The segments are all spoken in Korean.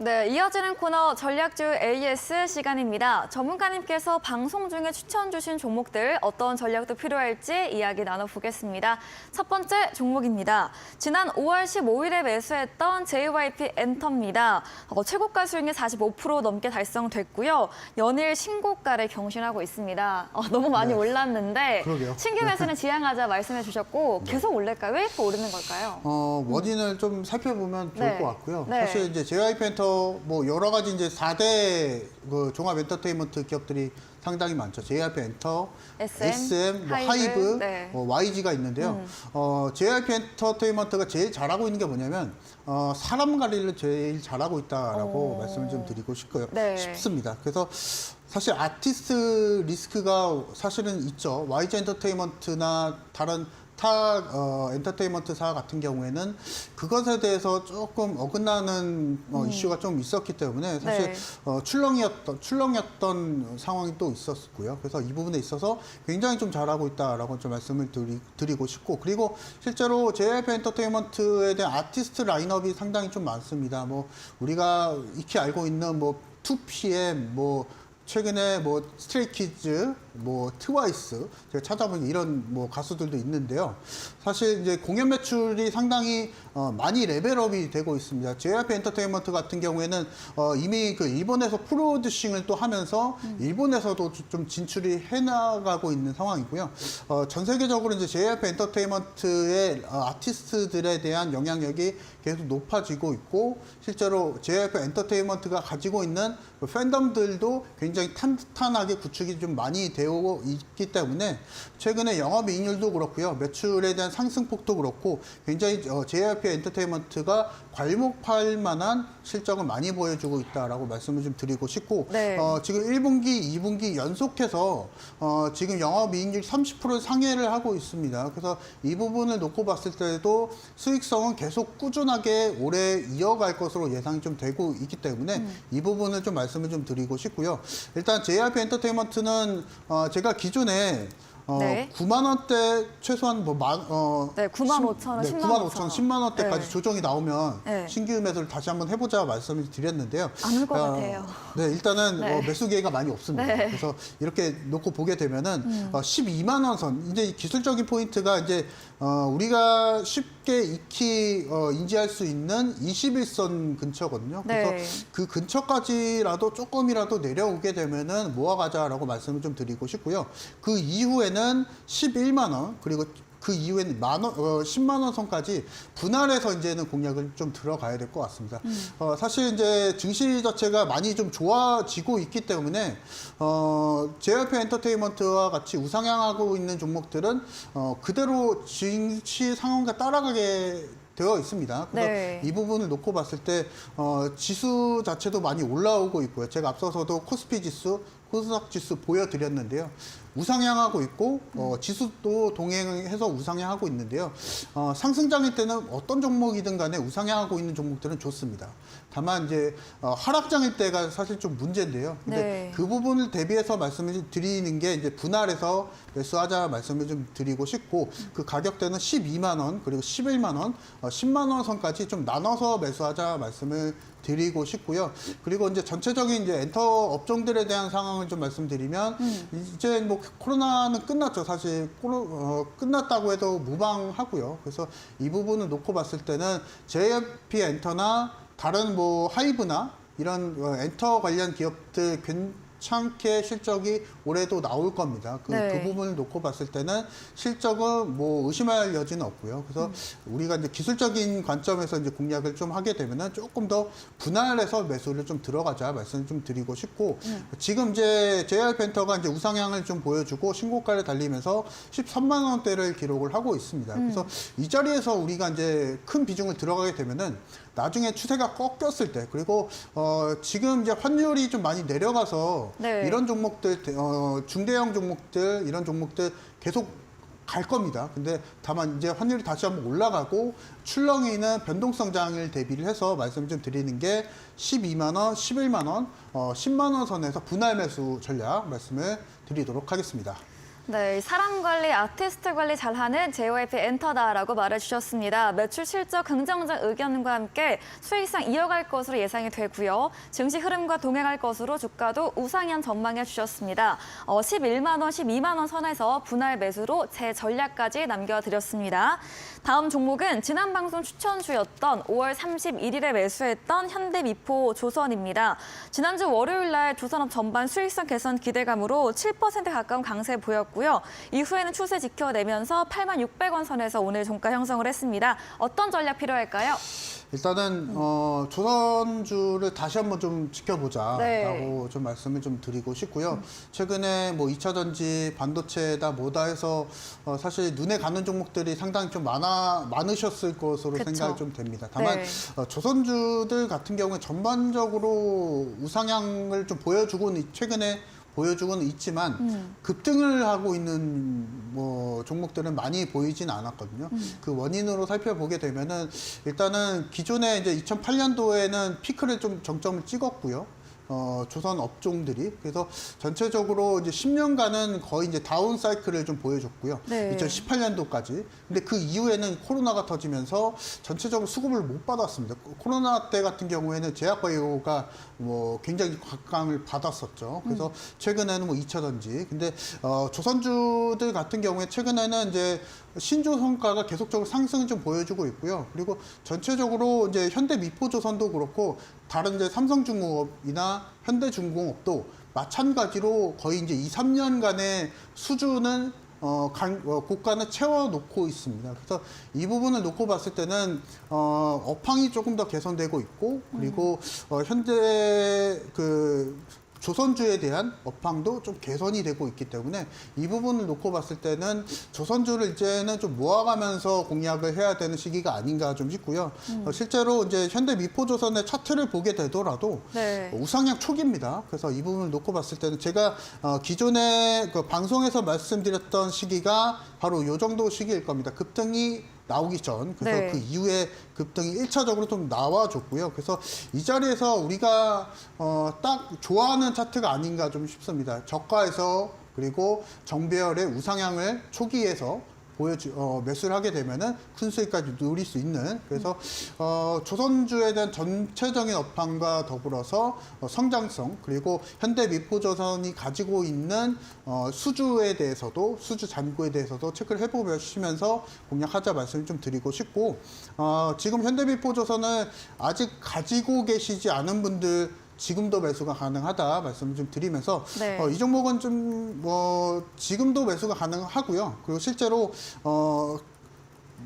네, 이어지는 코너 전략주 AS 시간입니다. 전문가님께서 방송 중에 추천 주신 종목들 어떤 전략도 필요할지 이야기 나눠보겠습니다. 첫 번째 종목입니다. 지난 5월 15일에 매수했던 JYP 엔터입니다. 어, 최고가 수익이 45% 넘게 달성됐고요. 연일 신고가를 경신하고 있습니다. 어, 너무 많이 네. 올랐는데 그러게요. 신규 매수는 지향하자 말씀해 주셨고 계속 올릴까요? 왜 이렇게 오르는 걸까요? 어, 원인을 좀 살펴보면 좋을 네. 것 같고요. 네. 사실 이제 JYP 엔터 뭐 여러 가지 이제 4대 그 종합 엔터테인먼트 기업들이 상당히 많죠. JYP 엔터, SM, 뭐 하이브, 하이브, 네. 어, YG가 있는데요. 음. 어, JYP 엔터테인먼트가 제일 잘하고 있는 게 뭐냐면 어, 사람 관리를 제일 잘하고 있다라고 오. 말씀을 좀 드리고 싶고요. 네. 싶습니다. 그래서 사실 아티스트 리스크가 사실은 있죠. YG 엔터테인먼트나 다른 타 어, 엔터테인먼트사 같은 경우에는 그것에 대해서 조금 어긋나는 어, 이슈가 좀 있었기 때문에 사실 음. 네. 어, 출렁이었던 출렁이었던 상황이 또 있었고요. 그래서 이 부분에 있어서 굉장히 좀 잘하고 있다라고 좀 말씀을 드리, 드리 고 싶고 그리고 실제로 JYP 엔터테인먼트에 대한 아티스트 라인업이 상당히 좀 많습니다. 뭐 우리가 익히 알고 있는 뭐 2PM 뭐 최근에 뭐 스트레이키즈, 뭐 트와이스 제가 찾아보니 이런 뭐 가수들도 있는데요. 사실 이제 공연 매출이 상당히 어, 많이 레벨업이 되고 있습니다. JYP 엔터테인먼트 같은 경우에는 어, 이미 그 일본에서 프로듀싱을 또 하면서 일본에서도 주- 좀 진출이 해나가고 있는 상황이고요. 어, 전 세계적으로 이제 JYP 엔터테인먼트의 어, 아티스트들에 대한 영향력이 계속 높아지고 있고 실제로 JYP 엔터테인먼트가 가지고 있는 그 팬덤들도 굉장히 탄탄하게 구축이 좀 많이 되어 있기 때문에 최근에 영업이익률도 그렇고요 매출에 대한 상승폭도 그렇고 굉장히 어, JYP 엔터테인먼트가 괄목할 만한 실적을 많이 보여주고 있다라고 말씀을 좀 드리고 싶고 네. 어, 지금 1분기, 2분기 연속해서 어, 지금 영업이익률 30% 상회를 하고 있습니다. 그래서 이 부분을 놓고 봤을 때도 수익성은 계속 꾸준하게 올해 이어갈 것으로 예상이 좀 되고 있기 때문에 음. 이 부분을 좀 말씀을 좀 드리고 싶고요. 일단 JRP 엔터테인먼트는 어, 제가 기존에 어, 네. 9만 원대 최소한 뭐 만, 어, 네, 9만 5천 원, 10만 9만 5천 5천, 원. 10만 원대까지 네. 조정이 나오면 네. 신규 매수를 다시 한번 해보자 말씀을 드렸는데요. 안 올 것 어, 같아요. 네, 일단은 네. 어, 매수 기회가 많이 없습니다. 네. 음. 그래서 이렇게 놓고 보게 되면은 어, 12만 원 선. 이제 이 기술적인 포인트가 이제 어, 우리가 쉽게 익히 어, 인지할 수 있는 21선 근처거든요. 그래서 네. 그 근처까지라도 조금이라도 내려오게 되면은 모아가자라고 말씀을 좀 드리고 싶고요. 그 이후에는 11만 원 그리고 그 이후에는 만 원, 어, 10만 원 선까지 분할해서 이제는 공략을 좀 들어가야 될 것 같습니다. 어, 사실 이제 증시 자체가 많이 좀 좋아지고 있기 때문에 어, JYP 엔터테인먼트와 같이 우상향하고 있는 종목들은 어, 그대로 증시 상황과 따라가게 되어 있습니다. 그래서 네. 이 부분을 놓고 봤을 때 어, 지수 자체도 많이 올라오고 있고요. 제가 앞서서도 코스피 지수, 코스닥 지수 보여드렸는데요. 우상향하고 있고 어, 지수도 동행해서 우상향하고 있는데요. 어, 상승장일 때는 어떤 종목이든 간에 우상향하고 있는 종목들은 좋습니다. 다만 이제 어, 하락장일 때가 사실 좀 문제인데요. 근데 네. 그 부분을 대비해서 말씀을 드리는 게 이제 분할해서 매수하자 말씀을 좀 드리고 싶고 그 가격대는 12만 원 그리고 11만 원, 어, 10만 원 선까지 좀 나눠서 매수하자 말씀을 드리고 싶고요. 그리고 이제 전체적인 이제 엔터 업종들에 대한 상황을 좀 말씀드리면 이제 뭐 코로나는 끝났죠. 사실 코로, 어, 끝났다고 해도 무방하고요. 그래서 이 부분을 놓고 봤을 때는 JFP 엔터나 다른 뭐 하이브나 이런 어, 엔터 관련 기업들 괜찮게 실적이 올해도 나올 겁니다. 그, 네. 그 부분을 놓고 봤을 때는 실적은 뭐 의심할 여지는 없고요. 그래서 우리가 이제 기술적인 관점에서 이제 공략을 좀 하게 되면은 조금 더 분할해서 매수를 좀 들어가자 말씀 좀 드리고 싶고 지금 이제 JR 펜터가 이제 우상향을 좀 보여주고 신고가를 달리면서 13만 원대를 기록을 하고 있습니다. 그래서 이 자리에서 우리가 이제 큰 비중을 들어가게 되면은 나중에 추세가 꺾였을 때 그리고 어 지금 이제 환율이 좀 많이 내려가서 네. 이런 종목들 어 중대형 종목들 이런 종목들 계속 갈 겁니다. 근데 다만 이제 환율이 다시 한번 올라가고 출렁이는 변동성 장을 대비를 해서 말씀을 좀 드리는 게 12만 원, 11만 원, 어 10만 원 선에서 분할 매수 전략 말씀을 드리도록 하겠습니다. 네, 사람 관리, 아티스트 관리 잘하는 JYP 엔터다라고 말해주셨습니다. 매출 실적 긍정적 의견과 함께 수익성 이어갈 것으로 예상이 되고요. 증시 흐름과 동행할 것으로 주가도 우상향 전망해 주셨습니다. 어, 11만 원, 12만 원 선에서 분할 매수로 제 전략까지 남겨드렸습니다. 다음 종목은 지난 방송 추천주였던 5월 31일에 매수했던 현대미포 조선입니다. 지난주 월요일 날 조선업 전반 수익성 개선 기대감으로 7% 가까운 강세 보였고 요. 이후에는 추세 지켜내면서 8만 600원 선에서 오늘 종가 형성을 했습니다. 어떤 전략 필요할까요? 일단은 어, 조선주를 다시 한번 좀 지켜보자라고 네. 좀 말씀을 좀 드리고 싶고요. 최근에 뭐 2차 전지, 반도체다 뭐다 해서 어, 사실 눈에 가는 종목들이 상당히 좀 많아 많으셨을 것으로 그쵸. 생각이 좀 됩니다. 다만 네. 어, 조선주들 같은 경우에 전반적으로 우상향을 좀 보여주고는 있- 최근에 보여주고는 있지만 음. 급등을 하고 있는 뭐 종목들은 많이 보이진 않았거든요. 음. 그 원인으로 살펴보게 되면은 일단은 기존에 이제 2008년도에는 피크를 좀 정점을 찍었고요. 어, 조선 업종들이 그래서 전체적으로 이제 10년간은 거의 이제 다운 사이클을 좀 보여줬고요. 네. 2018년도까지. 근데 그 이후에는 코로나가 터지면서 전체적으로 수급을 못 받았습니다. 코로나 때 같은 경우에는 제약바이오가 뭐 굉장히 각광을 받았었죠. 그래서 최근에는 뭐 2차 전지. 근데 어, 조선주들 같은 경우에 최근에는 이제 신조 성과가 계속적으로 상승을 좀 보여주고 있고요. 그리고 전체적으로 이제 현대 미포조선도 그렇고 다른 이제 삼성중공업이나 현대중공업도 마찬가지로 거의 이제 2, 3년간의 수준은 어, 간, 어, 고가는 채워놓고 있습니다. 그래서 이 부분을 놓고 봤을 때는 어, 업황이 조금 더 개선되고 있고 그리고 어, 현재 그 조선주에 대한 업황도 좀 개선이 되고 있기 때문에 이 부분을 놓고 봤을 때는 조선주를 이제는 좀 모아가면서 공략을 해야 되는 시기가 아닌가 좀 싶고요. 어, 실제로 이제 현대 미포조선의 차트를 보게 되더라도 네. 우상향 초기입니다. 그래서 이 부분을 놓고 봤을 때는 제가 어, 기존에 그 방송에서 말씀드렸던 시기가 바로 요 정도 시기일 겁니다. 급등이 나오기 전 그래서 네. 그 이후에 급등이 일차적으로좀 나와줬고요. 그래서 이 자리에서 우리가 어, 딱 좋아하는 차트가 아닌가 좀 싶습니다. 저가에서 그리고 정배열의 우상향을 초기에서 보여주, 어, 매수를 하게 되면은 큰 수익까지 누릴 수 있는. 그래서 어, 조선주에 대한 전체적인 업황과 더불어서 어, 성장성 그리고 현대 미포조선이 가지고 있는 어, 수주에 대해서도 수주 잔고에 대해서도 체크를 해보시면서 공략하자 말씀을 좀 드리고 싶고 어, 지금 현대 미포조선을 아직 가지고 계시지 않은 분들 지금도 매수가 가능하다 말씀을 좀 드리면서 네. 어, 이 종목은 좀 뭐 지금도 매수가 가능하고요. 그리고 실제로 어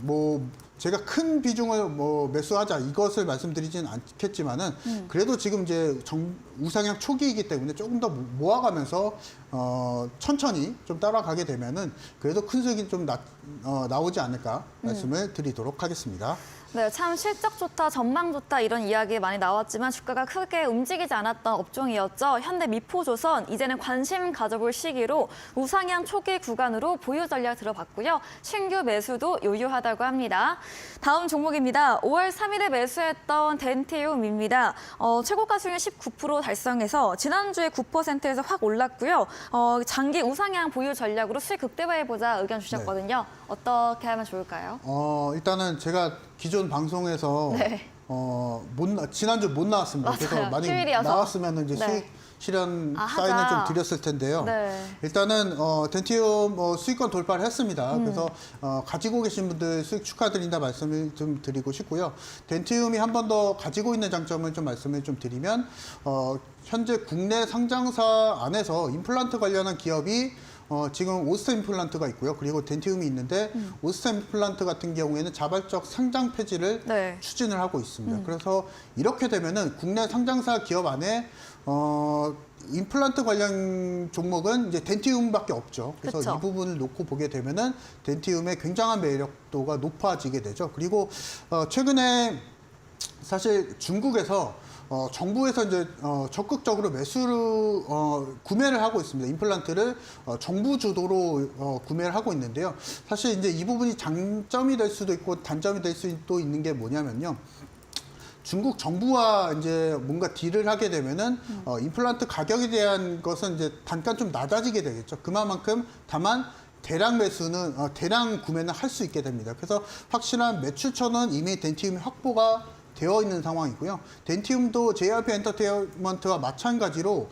뭐 제가 큰 비중을 뭐 매수하자 이것을 말씀드리지는 않겠지만은 그래도 지금 이제 정, 우상향 초기이기 때문에 조금 더 모아가면서 어 천천히 좀 따라가게 되면은 그래도 큰 수익이 좀 나, 어, 나오지 않을까 말씀을 드리도록 하겠습니다. 네, 참 실적 좋다, 전망 좋다 이런 이야기 많이 나왔지만 주가가 크게 움직이지 않았던 업종이었죠. 현대 미포조선 이제는 관심 가져볼 시기로 우상향 초기 구간으로 보유 전략 들어봤고요. 신규 매수도 요유하다고 합니다. 다음 종목입니다. 5월 3일에 매수했던 덴티움입니다. 어, 최고가 수익률 19% 달성해서 지난주에 9%에서 확 올랐고요. 어, 장기 우상향 보유 전략으로 수익 극대화해보자 의견 주셨거든요. 어떻게 하면 좋을까요? 어 일단은 제가 기존 방송에서 네. 어 못 나 지난주 못 나왔습니다. 그래서 맞아요. 만약 휴일이어서. 나왔으면 이제 네. 수익 실현 아, 사인을 하자. 좀 드렸을 텐데요. 네. 일단은 어, 덴티움 뭐 수익권 돌파를 했습니다. 음. 그래서 어, 가지고 계신 분들 수익 축하드린다 말씀을 좀 드리고 싶고요. 덴티움이 한 번 더 가지고 있는 장점을 좀 말씀을 좀 드리면 어, 현재 국내 상장사 안에서 임플란트 관련한 기업이 어, 지금 오스템 임플란트가 있고요. 그리고 덴티움이 있는데 음. 오스템 임플란트 같은 경우에는 자발적 상장 폐지를 네. 추진을 하고 있습니다. 음. 그래서 이렇게 되면은 국내 상장사 기업 안에 어 임플란트 관련 종목은 이제 덴티움밖에 없죠. 그래서 그쵸. 이 부분을 놓고 보게 되면은 덴티움의 굉장한 매력도가 높아지게 되죠. 그리고 어 최근에 사실 중국에서 어, 정부에서 이제 어, 적극적으로 매수를 어, 구매를 하고 있습니다. 임플란트를 어, 정부 주도로 어, 구매를 하고 있는데요. 사실 이제 이 부분이 장점이 될 수도 있고 단점이 될 수도 있는 게 뭐냐면요. 중국 정부와 이제 뭔가 딜을 하게 되면은 어, 임플란트 가격에 대한 것은 이제 단가 좀 낮아지게 되겠죠. 그만큼 다만 대량 매수는 어, 대량 구매는 할 수 있게 됩니다. 그래서 확실한 매출처는 이미 덴티움이 확보가 되어 있는 상황이고요. 덴티움도 JRP 엔터테인먼트와 마찬가지로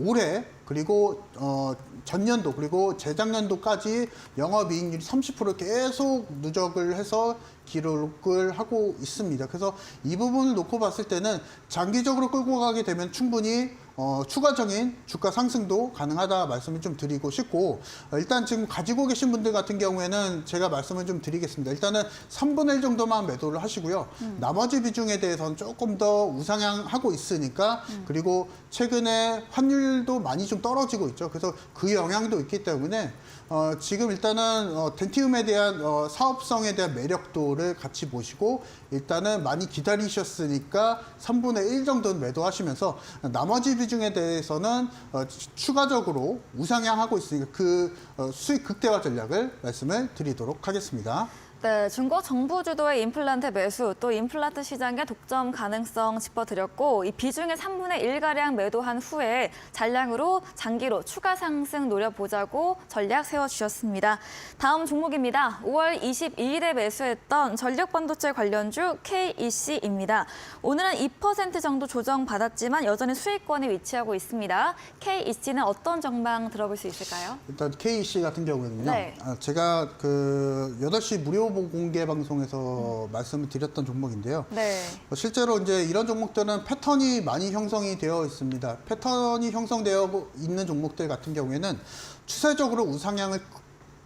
올해 그리고 어, 전년도 그리고 재작년도까지 영업이익률이 30% 계속 누적을 해서 기록을 하고 있습니다. 그래서 이 부분을 놓고 봤을 때는 장기적으로 끌고 가게 되면 충분히 어, 추가적인 주가 상승도 가능하다 말씀을 좀 드리고 싶고 어, 일단 지금 가지고 계신 분들 같은 경우에는 제가 말씀을 좀 드리겠습니다. 일단은 3분의 1 정도만 매도를 하시고요. 나머지 비중에 대해서는 조금 더 우상향하고 있으니까 그리고 최근에 환율도 많이 좀 떨어지고 있죠. 그래서 그 영향도 있기 때문에 어, 지금 일단은 어, 덴티움에 대한 어, 사업성에 대한 매력도를 같이 보시고 일단은 많이 기다리셨으니까 3분의 1 정도는 매도하시면서 나머지 비중에 대해서는 어, 추- 추가적으로 우상향하고 있으니까 그 어, 수익 극대화 전략을 말씀을 드리도록 하겠습니다. 네, 중국 정부 주도의 임플란트 매수, 또 임플란트 시장의 독점 가능성 짚어드렸고, 이 비중의 3분의 1가량 매도한 후에 잔량으로 장기로 추가 상승 노려보자고 전략 세워주셨습니다. 다음 종목입니다. 5월 22일에 매수했던 전력 반도체 관련주 KEC입니다. 오늘은 2% 정도 조정받았지만 여전히 수익권에 위치하고 있습니다. KEC는 어떤 전망 들어볼 수 있을까요? 일단 KC 같은 경우에는요. 네. 아, 제가 그 8시 무료 공개 방송에서 말씀을 드렸던 종목인데요. 네. 어, 실제로 이제 이런 종목들은 패턴이 많이 형성이 되어 있습니다. 패턴이 형성되어 있는 종목들 같은 경우에는 추세적으로 우상향을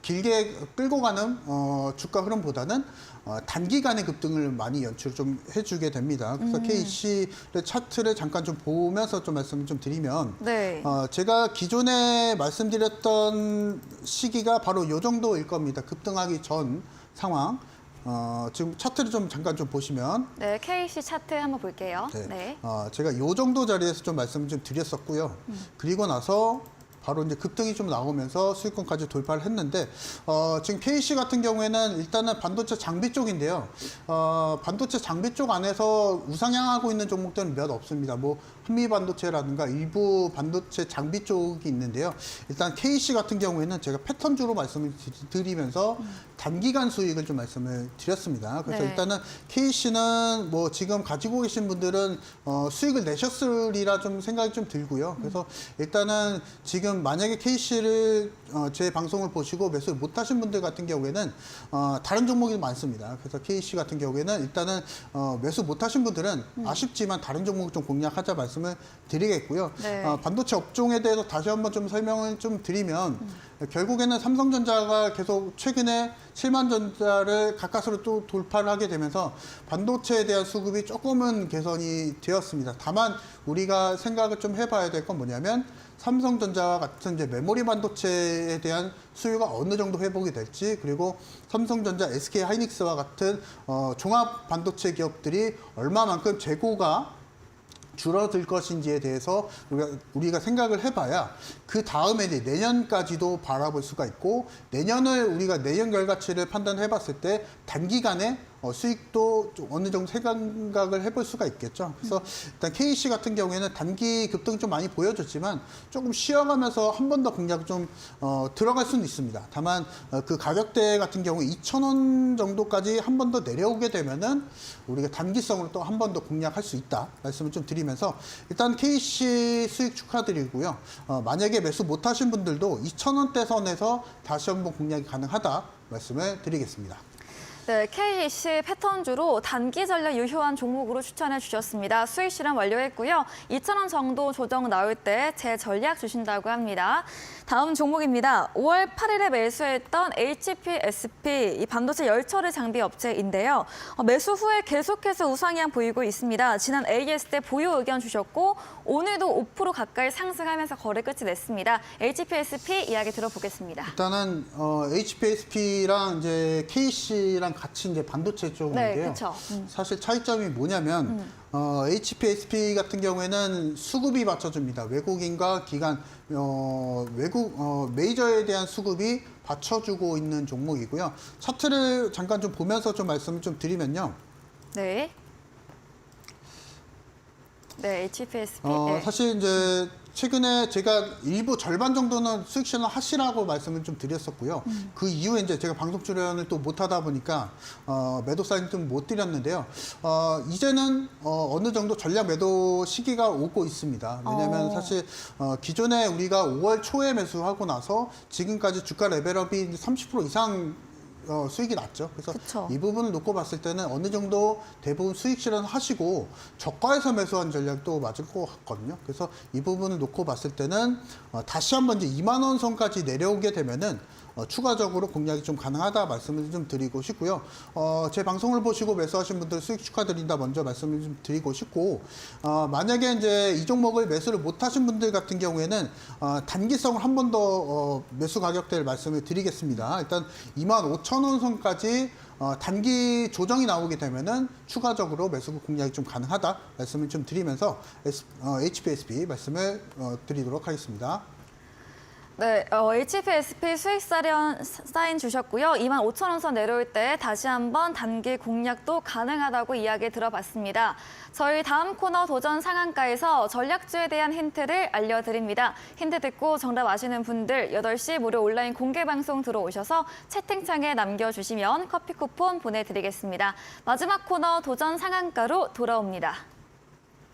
길게 끌고 가는 어, 주가 흐름보다는 어, 단기간의 급등을 많이 연출 좀 해주게 됩니다. 그래서 KC의 차트를 잠깐 좀 보면서 좀 말씀을 좀 드리면 네. 어, 제가 기존에 말씀드렸던 시기가 바로 요 정도일 겁니다. 급등하기 전 상황. 어, 지금 차트를 좀 잠깐 좀 보시면 네, KC 차트 한번 볼게요. 네. 네. 어, 제가 요 정도 자리에서 좀 말씀을 좀 드렸었고요. 그리고 나서 바로 이제 급등이 좀 나오면서 수익권까지 돌파를 했는데 어, 지금 KC 같은 경우에는 일단은 반도체 장비 쪽인데요. 어, 반도체 장비 쪽 안에서 우상향하고 있는 종목들은 몇 없습니다. 뭐 한미 반도체라든가 일부 반도체 장비 쪽이 있는데요. 일단 KC 같은 경우에는 제가 패턴주로 말씀을 드- 드리면서 단기간 수익을 좀 말씀을 드렸습니다. 그래서 네. 일단은 KC는 뭐 지금 가지고 계신 분들은 어, 수익을 내셨으리라 좀 생각이 좀 들고요. 그래서 일단은 지금 만약에 KC를 어, 제 방송을 보시고 매수를 못 하신 분들 같은 경우에는 어, 다른 종목이 많습니다. 그래서 KC 같은 경우에는 일단은 어, 매수 못 하신 분들은 아쉽지만 다른 종목 좀 공략하자 말씀 을 드리겠고요. 네. 어, 반도체 업종에 대해서 다시 한번 좀 설명을 좀 드리면 결국에는 삼성전자가 계속 최근에 7만 전자를 가까스로 또 돌파를 하게 되면서 반도체에 대한 수급이 조금은 개선이 되었습니다. 다만 우리가 생각을 좀 해봐야 될 건 뭐냐면 삼성전자와 같은 이제 메모리 반도체에 대한 수요가 어느 정도 회복이 될지 그리고 삼성전자, SK 하이닉스와 같은 어, 종합 반도체 기업들이 얼마만큼 재고가 줄어들 것인지에 대해서 우리가, 우리가 생각을 해봐야 그 다음에 내년까지도 바라볼 수가 있고 내년을 우리가 내년 결과치를 판단해 봤을 때 단기간에 어, 수익도 좀 어느 정도 생각을 해볼 수가 있겠죠. 그래서 일단 KC 같은 경우에는 단기 급등 좀 많이 보여줬지만 조금 쉬어가면서 한 번 더 공략 좀 어, 들어갈 수는 있습니다. 다만 어, 그 가격대 같은 경우 2,000원 정도까지 한 번 더 내려오게 되면은 우리가 단기성으로 또 한 번 더 공략할 수 있다 말씀을 좀 드리면서 일단 KC 수익 축하드리고요. 어, 만약에 매수 못하신 분들도 2,000원대 선에서 다시 한번 공략이 가능하다 말씀을 드리겠습니다. 네, KC 패턴주로 단기 전략 유효한 종목으로 추천해 주셨습니다. 수익 실현 완료했고요. 2,000원 정도 조정 나올 때 제 전략 주신다고 합니다. 다음 종목입니다. 5월 8일에 매수했던 HPSP, 이 반도체 열처리 장비 업체인데요. 어, 매수 후에 계속해서 우상향 보이고 있습니다. 지난 AS 때 보유 의견 주셨고 오늘도 5% 가까이 상승하면서 거래 끝이 냈습니다. HPSP 이야기 들어보겠습니다. 일단은 어, HPSP랑 이제 KC랑 같이 이제 반도체 쪽인데요. 네. 음. 사실 차이점이 뭐냐면 어, HPSP 같은 경우에는 수급이 받쳐줍니다. 외국인과 기관 어, 외국 어, 메이저에 대한 수급이 받쳐주고 있는 종목이고요. 차트를 잠깐 좀 보면서 좀 말씀을 좀 드리면요. 네. 네, HPSP. 어, 네. 사실 이제 최근에 제가 일부 절반 정도는 수익 실현 하시라고 말씀을 좀 드렸었고요. 그 이후에 이제 제가 방송 출연을 또 못하다 보니까 어, 매도 사인 좀 못 드렸는데요. 어, 이제는 어, 어느 정도 전략 매도 시기가 오고 있습니다. 왜냐하면 어. 사실 어, 기존에 우리가 5월 초에 매수하고 나서 지금까지 주가 레벨업이 30% 이상 어, 수익이 났죠. 그래서 그쵸. 이 부분을 놓고 봤을 때는 어느 정도 대부분 수익 실현 하시고 저가에서 매수한 전략도 맞을 것 같거든요. 그래서 이 부분을 놓고 봤을 때는 어, 다시 한번 이제 2만 원 선까지 내려오게 되면은 어, 추가적으로 공략이 좀 가능하다 말씀을 좀 드리고 싶고요. 어, 제 방송을 보시고 매수하신 분들 수익 축하드린다 먼저 말씀을 좀 드리고 싶고 어, 만약에 이제 이 종목을 매수를 못하신 분들 같은 경우에는 어, 단기성을 한 번더 어, 매수 가격대를 말씀을 드리겠습니다. 일단 2만 5천 원 선까지 어, 단기 조정이 나오게 되면은 추가적으로 매수 공략이 좀 가능하다 말씀을 좀 드리면서 S, 어, HPSP 말씀을 어, 드리도록 하겠습니다. 네, 어, HPSP 수익 사련 사인 주셨고요. 2만 5천 원 선 내려올 때 다시 한번 단기 공략도 가능하다고 이야기 들어봤습니다. 저희 다음 코너 도전 상한가에서 전략주에 대한 힌트를 알려드립니다. 힌트 듣고 정답 아시는 분들 8시 무료 온라인 공개 방송 들어오셔서 채팅창에 남겨주시면 커피 쿠폰 보내드리겠습니다. 마지막 코너 도전 상한가로 돌아옵니다.